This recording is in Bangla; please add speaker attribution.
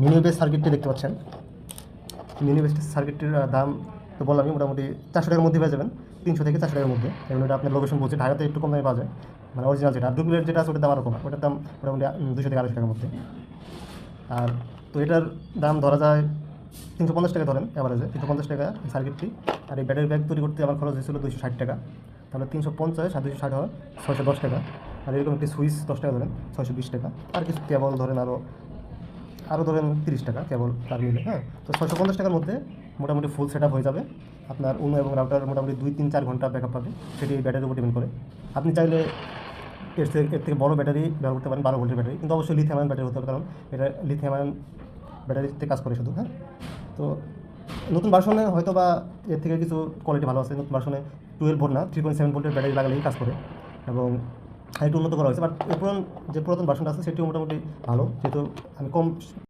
Speaker 1: মিনি বেস সার্কিটটি দেখতে পাচ্ছেন। মিনি বেস সার্কিটটির দাম তো বললামই, মোটামুটি চারশো টাকার মধ্যে পেয়ে যাবেন। তিনশো থেকে চারশো টাকার মধ্যে। এবং এটা আপনার লোকেশন বলছে, ঢাকাতে একটু কম দামে পাওয়া যায়। মানে অরিজিনাল যেটা ডুপ্লিকেট যেটা আছে, ওটার দাম আরও কম ওটার দাম মোটামুটি দুশো থেকে আড়াইশো টাকার মধ্যে। আর তো এটার দাম ধরা যায় তিনশো পঞ্চাশ টাকা ধরেন অ্যাভারেজে তিনশো পঞ্চাশ টাকা সার্কিটটি। আর এই ব্যাটারি ব্যাগ তৈরি করতে আমার খরচ হয়েছিল দুশো ষাট টাকা। তাহলে তিনশো পঞ্চাশ আর দুশো ষাট হয় ছয়শো দশ টাকা। আর এরকম একটি সুইচ দশ টাকা ধরেন, ছয়শো বিশ টাকা। আর কিছু কেবল ধরেন আরও আরও ধরেন তিরিশ টাকা কেবল তার মিলে হ্যাঁ? তো ছয়শো পঞ্চাশ টাকার মধ্যে মোটামুটি ফুল সেট হয়ে যাবে। আপনার উনো এবং রাউটার মোটামুটি দুই, তিন, চার ঘণ্টা ব্যাকআপ পাবে। সেটি ব্যাটারির উপর ডিপেন্ড করে। আপনি চাইলে এর থেকে এর থেকে বড় ব্যাটারি ব্যবহার করতে পারেন, বারো ভোল্টের ব্যাটারি কিন্তু অবশ্যই লিথিয়াম ব্যাটারি হতে হবে, কারণ এটা লিথিয়াম ব্যাটারিতে কাজ করে শুধু হ্যাঁ? তো নতুন ভার্সনে হয়তো বা এর থেকে কিছু কোয়ালিটি ভালো আছে। নতুন ভার্সনে টুয়েলভ ভোল্ট না থ্রি পয়েন্ট সেভেন ভোল্টের ব্যাটারি লাগালেই কাজ করে। এবং একটু উন্নত করা হয়েছে বাট পুরান যে পুরাতন বাসনটা আছে, সেটিও মোটামুটি ভালো, যেহেতু আমি কম